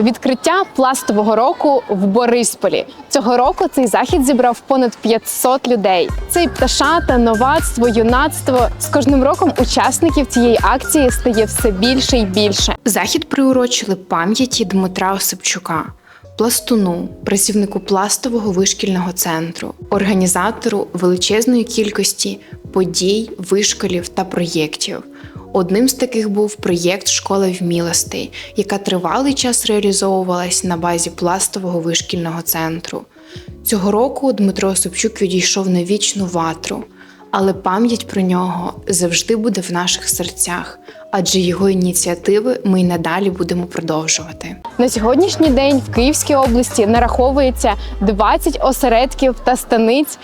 Відкриття пластового року в Борисполі. Цього року цей захід зібрав понад 500 людей. Це і пташата, новацтво, юнацтво. З кожним роком учасників цієї акції стає все більше і більше. Захід приурочили пам'яті Дмитра Осипчука. Пластуну, працівнику пластового вишкільного центру, організатору величезної кількості подій, вишколів та проєктів. Одним з таких був проєкт Школа вмілостей, яка тривалий час реалізовувалась на базі пластового вишкільного центру. Цього року Дмитро Осипчук відійшов на вічну ватру, але пам'ять про нього завжди буде в наших серцях, адже його ініціативи ми й надалі будемо продовжувати. На сьогоднішній день в Київській області нараховується 20 осередків та станиць.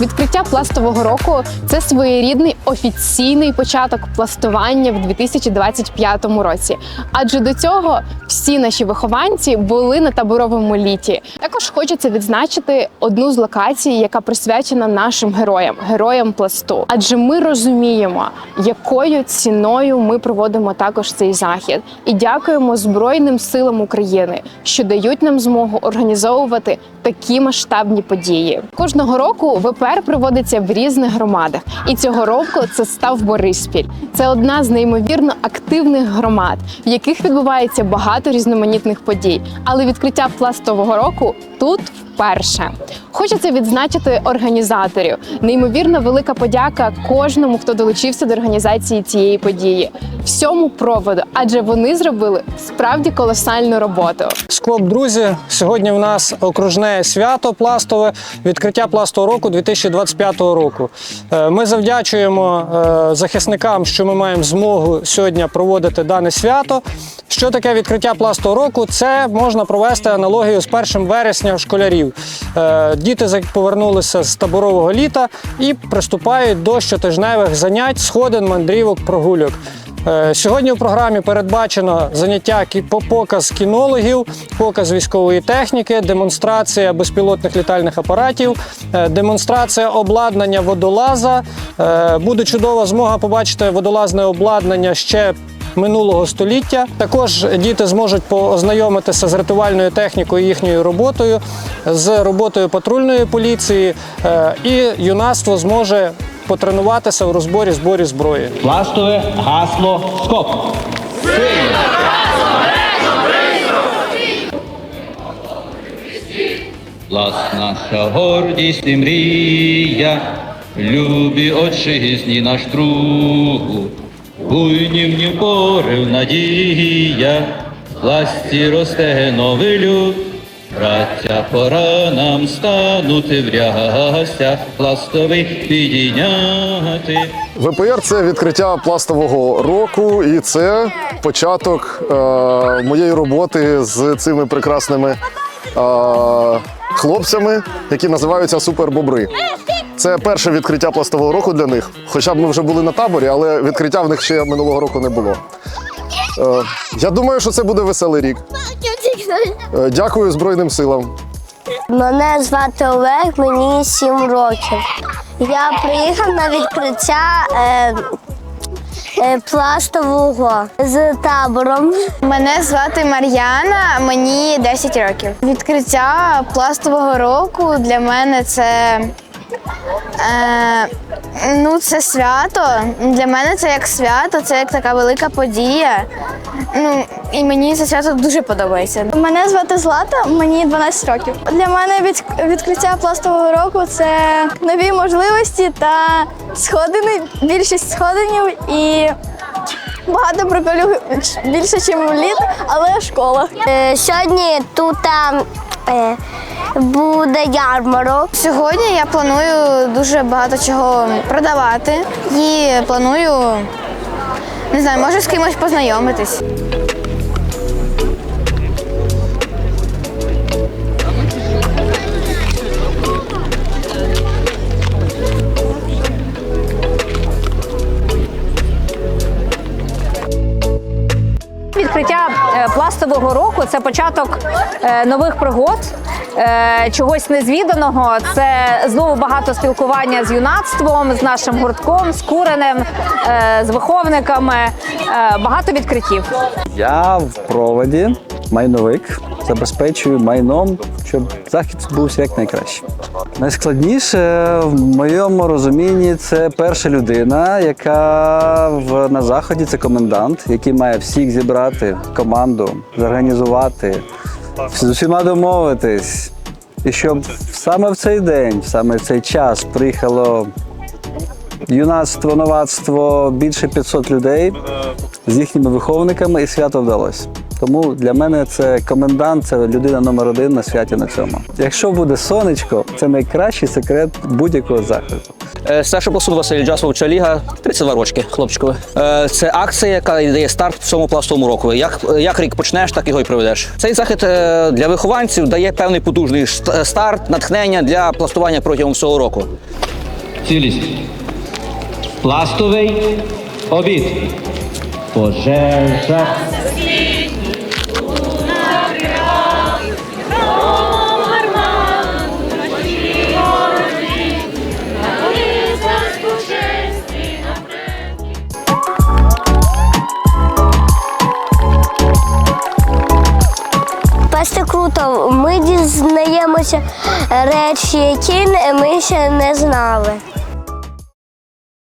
Відкриття пластового року це своєрідний офіційний початок пластування в 2025 році. Адже до цього всі наші вихованці були на таборовому літі. Також хочеться відзначити одну з локацій, яка присвячена нашим героям, героям пласту. Адже ми розуміємо, якою ціною ми проводимо також цей захід, і дякуємо Збройним силам України, що дають нам змогу організовувати такі масштабні події. Кожного року ВПР проводиться в різних громадах, і цього року це став Бориспіль. Це одна з неймовірно активних громад, в яких відбувається багато різноманітних подій. Але відкриття пластового року тут вперше. Хочеться відзначити організаторів. Неймовірно велика подяка кожному, хто долучився до організації цієї події, всьому проводу, адже вони зробили справді колосальну роботу. Склоп, друзі, сьогодні в нас окружне свято пластове, відкриття пластового року 2025 року. Е, Ми завдячуємо е, захисникам, що ми маємо змогу сьогодні проводити дане свято. Що таке відкриття пластового року? Це можна провести аналогію з 1 вересня школярів. Е, Діти повернулися з таборового літа і приступають до щотижневих занять, сходин, мандрівок, прогульок. Е, Сьогодні в програмі передбачено заняття показ кінологів, показ військової техніки, демонстрація безпілотних літальних апаратів, е, демонстрація обладнання водолаза. Е, Буде чудова змога побачити водолазне обладнання ще. Минулого століття також діти зможуть познайомитися з рятувальною технікою, їхньою роботою, з роботою патрульної поліції, і юнацтво зможе потренуватися в розборі зборі зброї. Пластове гасло скоп. Пласт наша гордість і мрія, любі отчизні наш друг, буйнівні порив надія, в пласті росте новий люд. Браття, пора нам станути в рястях, пластовий підійняти. ВПР це відкриття пластового року, і це початок е, моєї роботи з цими прекрасними е, хлопцями, які називаються супербобри. Це перше відкриття пластового року для них. Хоча б ми вже були на таборі, але відкриття в них ще минулого року не було. Е, я думаю, що це буде веселий рік. Е, дякую Збройним силам. Мене звати Олег, мені 7 років. Я приїхав на відкриття е, е, пластового з табором. Мене звати Мар'яна, мені 10 років. Відкриття пластового року для мене це. Е, ну, це свято. Для мене це як свято, це як така велика подія. Ну, і мені це свято дуже подобається. Мене звати Злата, мені 12 років. Для мене від, відкриття пластового року це нові можливості та сходини, більшість сходинів і багато приколів більше, ніж літ, але в школах. Е, сьогодні тут е, буде ярмарок. Сьогодні я планую дуже багато чого продавати і планую, не знаю, може з кимось познайомитись. Е, року це початок е, нових пригод, е, чогось незвіданого. Це знову багато спілкування з юнацтвом, з нашим гуртком, з куренем, е, з виховниками. Багато відкриттів. Я в проводі майновик забезпечую майном, щоб захід був якнайкраще. Найскладніше в моєму розумінні це перша людина, яка в, на заході це комендант, який має всіх зібрати команду, зорганізувати, з усіма домовитись. І щоб саме в цей день, саме в цей час приїхало юнацтво, новацтво, більше 500 людей з їхніми виховниками, і свято вдалося. Тому для мене це комендант, це людина номер один на святі на цьому. Якщо буде сонечко, це найкращий секрет будь-якого заходу. Е, Старший посуд Василь Джасовича Ліга, 32 рочки, хлопчикове. Е, Це акція, яка дає старт цьому пластовому року. Як, як рік почнеш, так його й проведеш. Цей захід е, для вихованців дає певний потужний старт, натхнення для пластування протягом всього року. Цілість. Пластовий обід. Пожежа. Круто. Речі, які ми ще не знали.